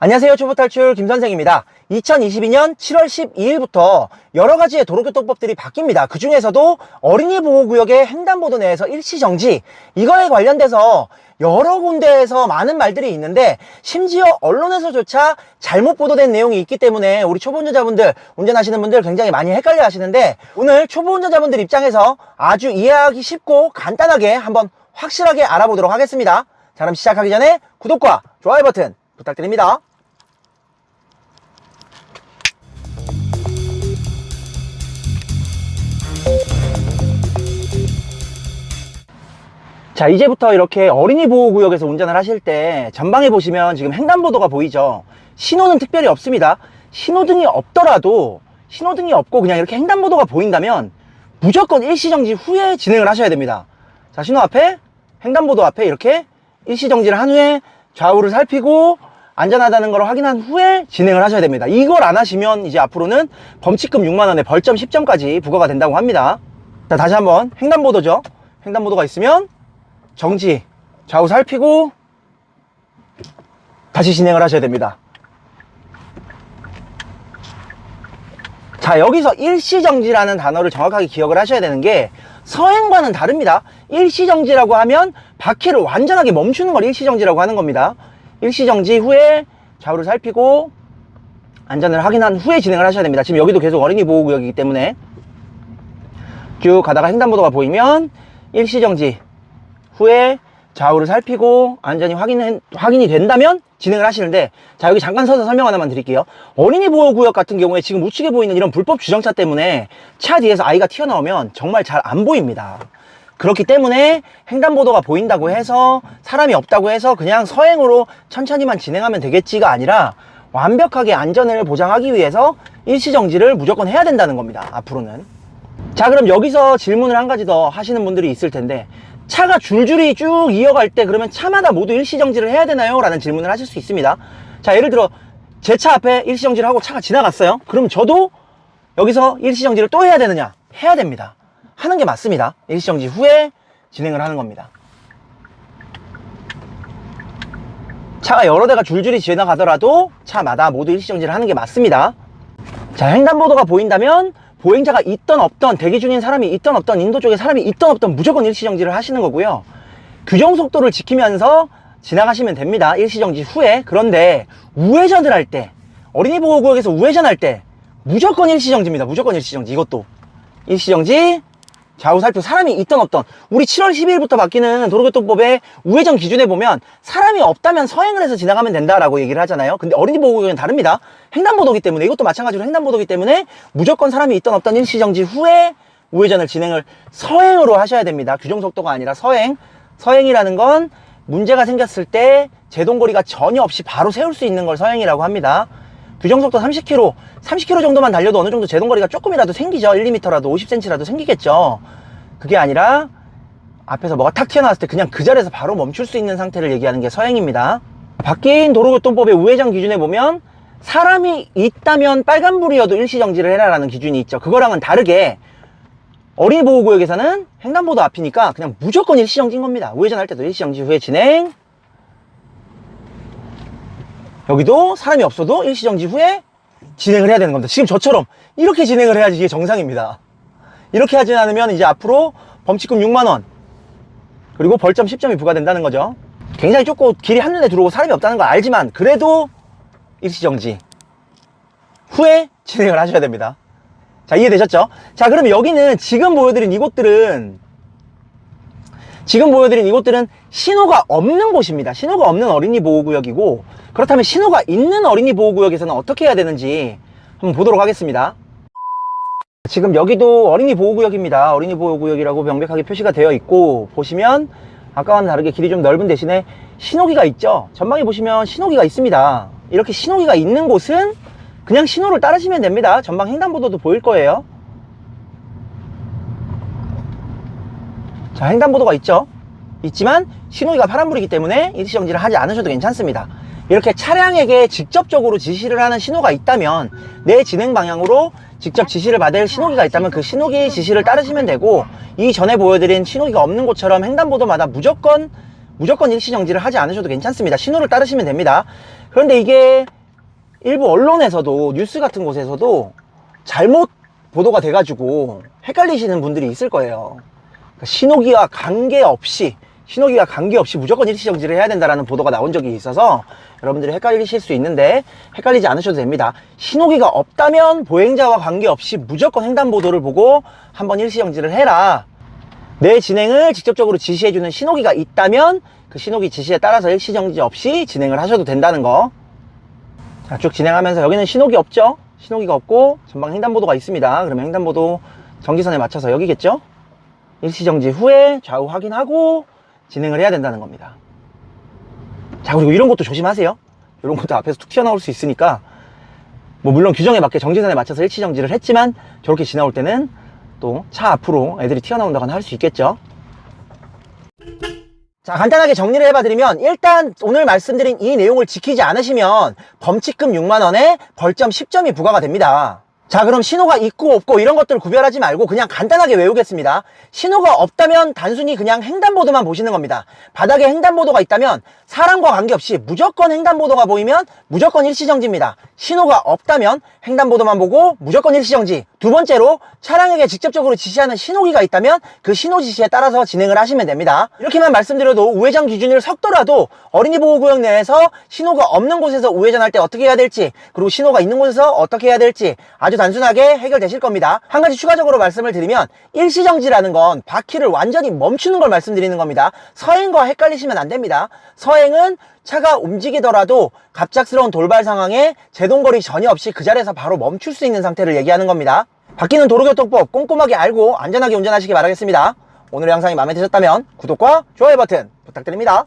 안녕하세요. 초보탈출 김선생입니다. 2022년 7월 12일부터 여러 가지의 도로교통법들이 바뀝니다. 그 중에서도 어린이 보호구역의 횡단보도 내에서 일시정지, 이거에 관련돼서 여러 군데에서 많은 말들이 있는데 심지어 언론에서조차 잘못 보도된 내용이 있기 때문에 우리 초보 운전자분들, 운전하시는 분들 굉장히 많이 헷갈려 하시는데 오늘 초보 운전자분들 입장에서 아주 이해하기 쉽고 간단하게 한번 확실하게 알아보도록 하겠습니다. 자, 그럼 시작하기 전에 구독과 좋아요 버튼 부탁드립니다. 자 이제부터 이렇게 어린이 보호구역에서 운전을 하실 때 전방에 보시면 지금 횡단보도가 보이죠? 신호는 특별히 없습니다. 신호등이 없더라도 신호등이 없고 그냥 이렇게 횡단보도가 보인다면 무조건 일시정지 후에 진행을 하셔야 됩니다. 자 신호 앞에 횡단보도 앞에 이렇게 일시정지를 한 후에 좌우를 살피고 안전하다는 걸 확인한 후에 진행을 하셔야 됩니다 이걸 안 하시면 이제 앞으로는 범칙금 6만원에 벌점 10점까지 부과가 된다고 합니다 자 다시 한번 횡단보도죠 횡단보도가 있으면 정지, 좌우 살피고 다시 진행을 하셔야 됩니다. 자, 여기서 일시정지라는 단어를 정확하게 기억을 하셔야 되는 게 서행과는 다릅니다. 일시정지라고 하면 바퀴를 완전하게 멈추는 걸 일시정지라고 하는 겁니다. 일시정지 후에 좌우를 살피고 안전을 확인한 후에 진행을 하셔야 됩니다. 지금 여기도 계속 어린이 보호구역이기 때문에. 쭉 가다가 횡단보도가 보이면 일시정지 후에 좌우를 살피고 안전히 확인, 확인이 된다면 진행을 하시는데 자 여기 잠깐 서서 설명 하나만 드릴게요. 어린이 보호구역 같은 경우에 지금 우측에 보이는 이런 불법 주정차 때문에 차 뒤에서 아이가 튀어나오면 정말 잘 안 보입니다 그렇기 때문에 횡단보도가 보인다고 해서 사람이 없다고 해서 그냥 서행으로 천천히만 진행하면 되겠지가 아니라 완벽하게 안전을 보장하기 위해서 일시정지를 무조건 해야 된다는 겁니다 앞으로는 자 그럼 여기서 질문을 한 가지 더 하시는 분들이 있을 텐데 차가 줄줄이 쭉 이어갈 때 그러면 차마다 모두 일시정지를 해야 되나요? 라는 질문을 하실 수 있습니다 자 예를 들어 제 차 앞에 일시정지를 하고 차가 지나갔어요 그럼 저도 여기서 일시정지를 또 해야 되느냐? 해야 됩니다 하는 게 맞습니다. 일시정지 후에 진행을 하는 겁니다. 차가 여러 대가 줄줄이 지나가더라도 차마다 모두 일시정지를 하는 게 맞습니다. 자 횡단보도가 보인다면 보행자가 있던 없던 대기 중인 사람이 있던 없던 인도 쪽에 사람이 있던 없던 무조건 일시정지를 하시는 거고요. 규정 속도를 지키면서 지나가시면 됩니다. 일시정지 후에. 그런데 우회전을 할 때 어린이 보호구역에서 우회전할 때 무조건 일시정지입니다. 무조건 일시정지. 이것도. 일시정지 좌우 살펴 사람이 있던 없던. 우리 7월 12일부터 바뀌는 도로교통법의 우회전 기준에 보면 사람이 없다면 서행을 해서 지나가면 된다라고 얘기를 하잖아요. 근데 어린이 보호구역은 다릅니다. 횡단보도기 때문에 이것도 마찬가지로 횡단보도기 때문에 무조건 사람이 있던 없던 일시정지 후에 우회전을 진행을 서행으로 하셔야 됩니다. 규정 속도가 아니라 서행. 서행이라는 건 문제가 생겼을 때 제동거리가 전혀 없이 바로 세울 수 있는 걸 서행이라고 합니다 규정속도 30km, 30km 정도만 달려도 어느 정도 제동거리가 조금이라도 생기죠. 1, 2m라도 50cm라도 생기겠죠. 그게 아니라 앞에서 뭐가 탁 튀어나왔을 때 그냥 그 자리에서 바로 멈출 수 있는 상태를 얘기하는 게 서행입니다. 바뀐 도로교통법의 우회전 기준에 보면 사람이 있다면 빨간불이어도 일시정지를 해라라는 기준이 있죠. 그거랑은 다르게 어린이 보호구역에서는 횡단보도 앞이니까 그냥 무조건 일시정지인 겁니다. 우회전할 때도 일시정지 후에 진행 여기도 사람이 없어도 일시정지 후에 진행을 해야 되는 겁니다. 지금 저처럼 이렇게 진행을 해야지 이게 정상입니다. 이렇게 하지 않으면 이제 앞으로 범칙금 6만원 그리고 벌점 10점이 부과된다는 거죠. 굉장히 좁고 길이 한눈에 들어오고 사람이 없다는 걸 알지만 그래도 일시정지 후에 진행을 하셔야 됩니다. 자 이해되셨죠? 자 그러면 여기는 지금 보여드린 이곳들은 지금 보여드린 이곳들은 신호가 없는 곳입니다. 신호가 없는 어린이 보호구역이고 그렇다면 신호가 있는 어린이 보호구역에서는 어떻게 해야 되는지 한번 보도록 하겠습니다. 지금 여기도 어린이 보호구역입니다. 어린이 보호구역이라고 명백하게 표시가 되어 있고 보시면 아까와는 다르게 길이 좀 넓은 대신에 신호기가 있죠. 전방에 보시면 신호기가 있습니다. 이렇게 신호기가 있는 곳은 그냥 신호를 따르시면 됩니다. 전방 횡단보도도 보일 거예요. 자 횡단보도가 있죠 있지만 신호기가 파란불이기 때문에 일시정지를 하지 않으셔도 괜찮습니다 이렇게 차량에게 직접적으로 지시를 하는 신호가 있다면 내 진행 방향으로 직접 지시를 받을 신호기가 있다면 그 신호기 지시를 따르시면 되고 이 전에 보여드린 신호기가 없는 곳처럼 횡단보도마다 무조건 무조건 일시정지를 하지 않으셔도 괜찮습니다. 신호를 따르시면 됩니다. 그런데 이게 일부 언론에서도 뉴스 같은 곳에서도 잘못 보도가 돼가지고 헷갈리시는 분들이 있을 거예요. 그러니까 신호기와 관계없이 신호기와 관계없이 무조건 일시정지를 해야 된다라는 보도가 나온 적이 있어서 여러분들이 헷갈리실 수 있는데 헷갈리지 않으셔도 됩니다. 신호기가 없다면 보행자와 관계없이 무조건 횡단보도를 보고 한번 일시정지를 해라. 내 진행을 직접적으로 지시해주는 신호기가 있다면 그 신호기 지시에 따라서 일시정지 없이 진행을 하셔도 된다는 거. 자, 쭉 진행하면서 여기는 신호기 없죠? 신호기가 없고 전방 횡단보도가 있습니다. 그러면 횡단보도 전기선에 맞춰서 여기겠죠? 일시정지 후에 좌우 확인하고 진행을 해야 된다는 겁니다. 자, 그리고 이런 것도 조심하세요. 이런 것도 앞에서 툭 튀어나올 수 있으니까 뭐 물론 규정에 맞게 정지선에 맞춰서 일시정지를 했지만 저렇게 지나올 때는 또 차 앞으로 애들이 튀어나온다거나 할 수 있겠죠. 자, 간단하게 정리를 해봐드리면, 일단 오늘 말씀드린 이 내용을 지키지 않으시면 범칙금 6만원에 벌점 10점이 부과가 됩니다. 자, 그럼 신호가 있고 없고 이런 것들 구별하지 말고 그냥 간단하게 외우겠습니다. 신호가 없다면 단순히 그냥 횡단보도만 보시는 겁니다. 바닥에 횡단보도가 있다면 사람과 관계없이 무조건 횡단보도가 보이면 무조건 일시정지입니다. 신호가 없다면 횡단보도만 보고 무조건 일시정지. 두 번째로 차량에게 직접적으로 지시하는 신호기가 있다면 그 신호 지시에 따라서 진행을 하시면 됩니다. 이렇게만 말씀드려도 우회전 기준을 섞더라도 어린이 보호구역 내에서 신호가 없는 곳에서 우회전할 때 어떻게 해야 될지 그리고 신호가 있는 곳에서 어떻게 해야 될지 아주 단순하게 해결되실 겁니다. 한 가지 추가적으로 말씀을 드리면 일시정지라는 건 바퀴를 완전히 멈추는 걸 말씀드리는 겁니다. 서행과 헷갈리시면 안 됩니다. 서행은 차가 움직이더라도 갑작스러운 돌발 상황에 제동거리 전혀 없이 그 자리에서 바로 멈출 수 있는 상태를 얘기하는 겁니다. 바뀌는 도로교통법 꼼꼼하게 알고 안전하게 운전하시기 바라겠습니다. 오늘의 영상이 마음에 드셨다면 구독과 좋아요 버튼 부탁드립니다.